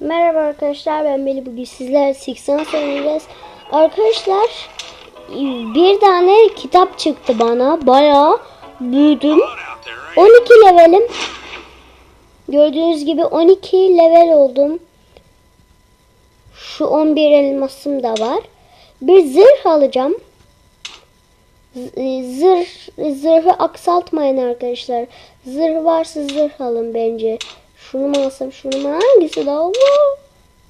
Merhaba arkadaşlar ben Melih bugün sizler 80 oynayacağız. Arkadaşlar bir tane kitap çıktı bana bayağı büyüdüm. 12 levelim. Gördüğünüz gibi 12 level oldum. Şu 11 elmasım da var. Bir zırh alacağım. Zırh, zırhı aksaltmayın arkadaşlar. Zırh varsa zırh alın bence. Şunu mu alsam şunu mu hangisi daha var?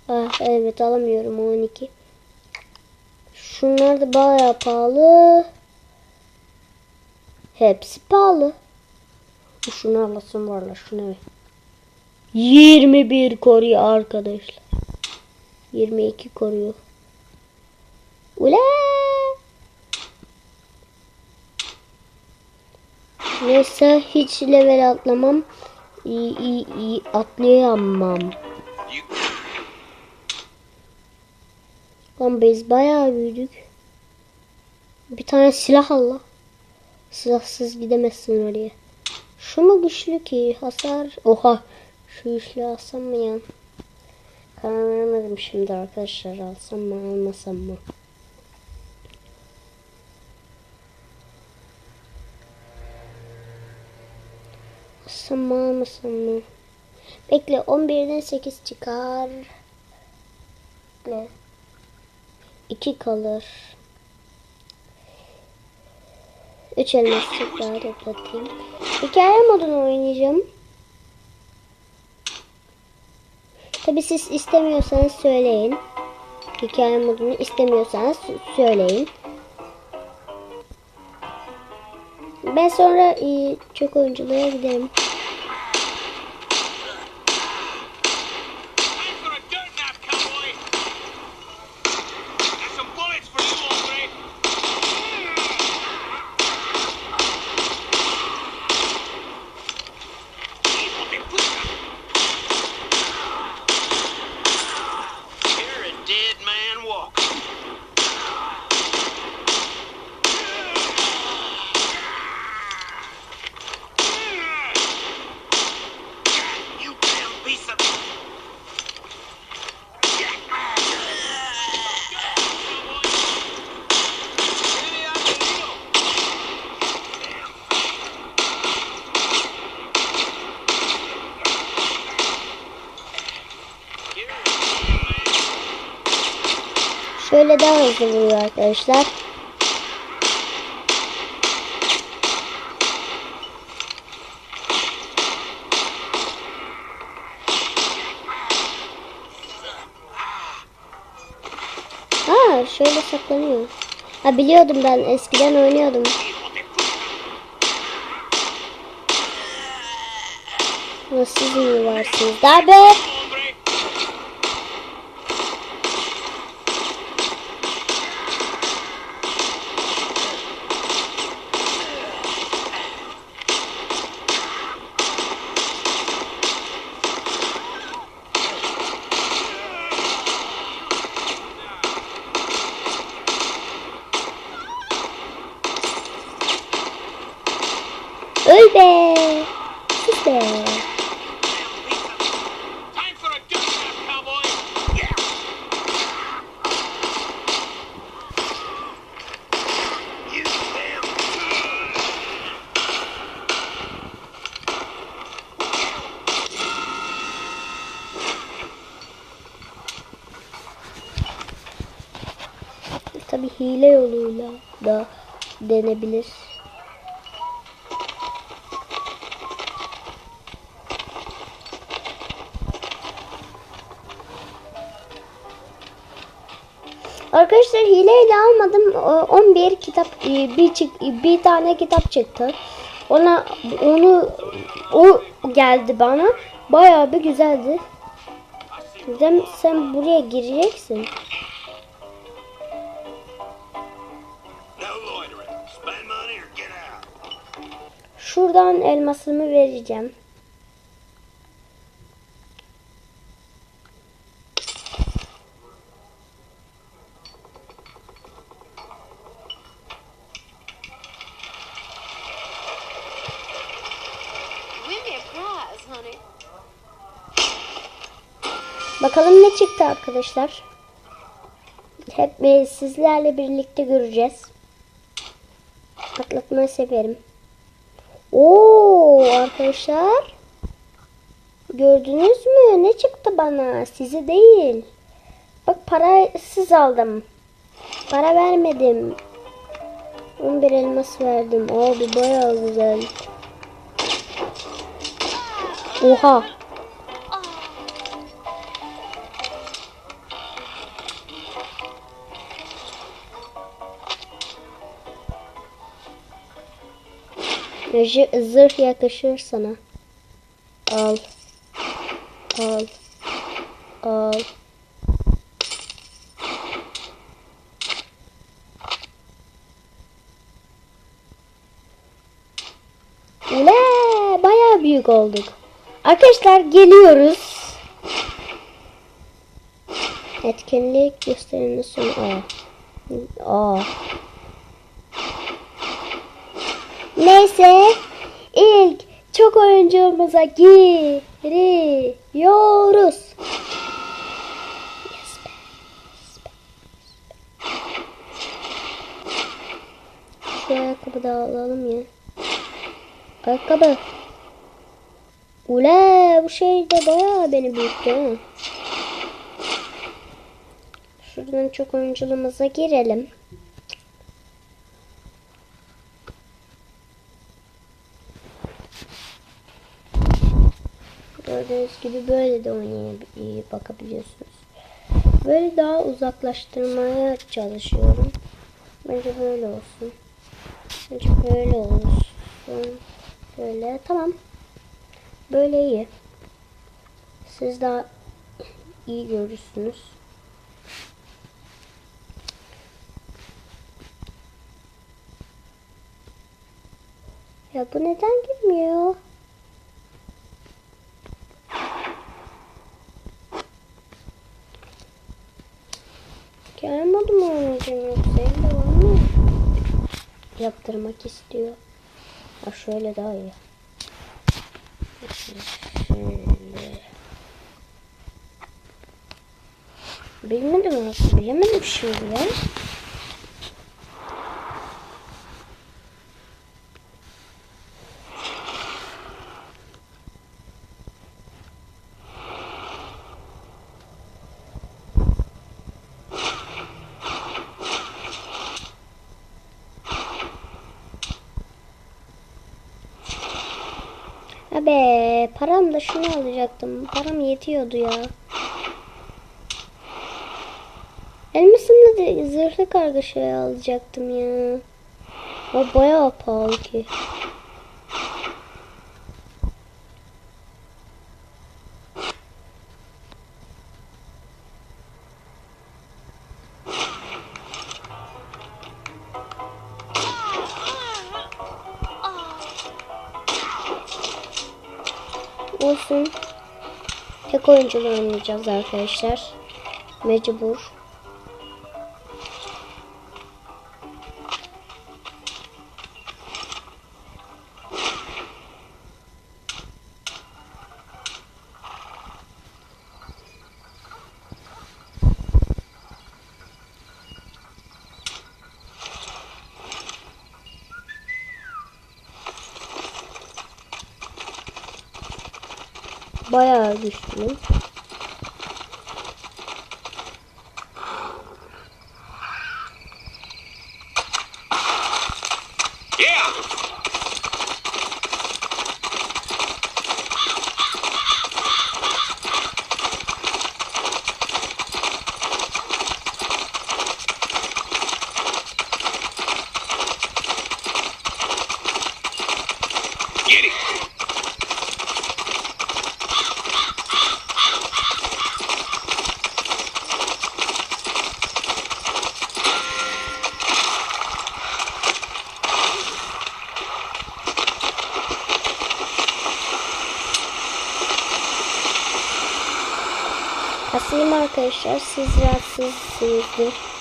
Ah, evet alamıyorum o 12. Şunlar da bayağı pahalı. Hepsi pahalı. Şunu alasın varla şunu. 21 koruyor arkadaşlar. 22 koruyor. Ula! Neyse hiç level atlamam. İyi, iyi, iyi atlayamam. Lan biz bayağı büyüdük. Bir tane silah al la. Silahsız gidemezsin oraya. Şu mu güçlü ki? Hasar. Oha. Şu güçlü alsam mı ya? Karar veremedim şimdi arkadaşlar. Alsam mı almasam mı? Alsam mı almasam mı? Bekle 11'den 8 çıkar. Bekle. 2 kalır. 3 elmas daha toplatayım. Hikaye modunu oynayacağım. Tabi siz istemiyorsanız söyleyin. Hikaye modunu istemiyorsanız söyleyin. Ben sonra e, çok oyunculuğa giderim. Şöyle daha hızlı vuruyor arkadaşlar. Aa şöyle saklanıyor. Ha biliyordum ben eskiden oynuyordum. Nasıl iyi varsınız? Darbe! You damn... Tabi hile yoluyla da denebilir. Arkadaşlar hileyle almadım. O- 11 kitap e, bir çık bir tane kitap çıktı. Ona onu o geldi bana. Bayağı bir güzeldi. Sen, sen buraya gireceksin. Şuradan elmasımı vereceğim. Bakalım ne çıktı arkadaşlar. Hep sizlerle birlikte göreceğiz. Atlatmayı severim. Oo arkadaşlar. Gördünüz mü? Ne çıktı bana? Sizi değil. Bak parasız aldım. Para vermedim. 11 elmas verdim. Abi bayağı güzel. Oha. Zırh, yakışır sana. Al. Al. Al. Ule bayağı büyük olduk. Arkadaşlar geliyoruz. Etkinlik gösterinin sonu A. A. Neyse ilk çok oyuncumuza giriyoruz. Şu ayakkabı da alalım ya. Ayakkabı. Ule bu şey de bayağı beni büyüttü ha. Şuradan çok oyunculuğumuza girelim. Gördüğünüz gibi böyle de oynayıp bakabiliyorsunuz. Böyle daha uzaklaştırmaya çalışıyorum. Bence böyle olsun. Bence böyle olsun. Böyle tamam. Böyle iyi. Siz daha iyi görürsünüz. Ya bu neden girmiyor? Kendi modumu oynayacağım yoksa elde var mı? Yaptırmak istiyor. Ha şöyle daha iyi. Şöyle. Bilmedim nasıl bilemedim şimdi ya. Abi param da şunu alacaktım. Param yetiyordu ya. Elmasımda da zırhlı kargaşayı alacaktım ya. O bayağı pahalı ki. Olsun. Tek oyunculu oynayacağız arkadaşlar. Mecbur. Bayağı güçlü. Arkadaşlar. Siz rahatsızsınızdır.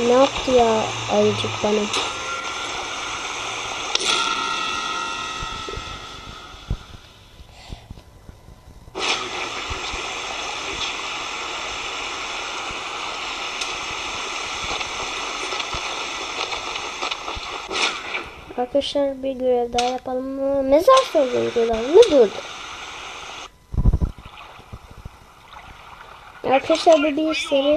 Yaptı ya ayıcık bana? Arkadaşlar bir görev daha yapalım mı? Mezar soyguncuları mı durdu? Arkadaşlar bu bir seri.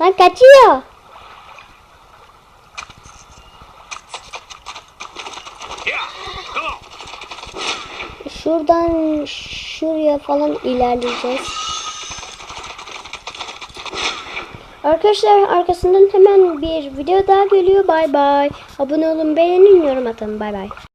Lan kaçıyor. Şuradan şuraya falan ilerleyeceğiz. Arkadaşlar arkasından hemen bir video daha geliyor. Bay bay. Abone olun, beğenin, yorum atın. Bay bay.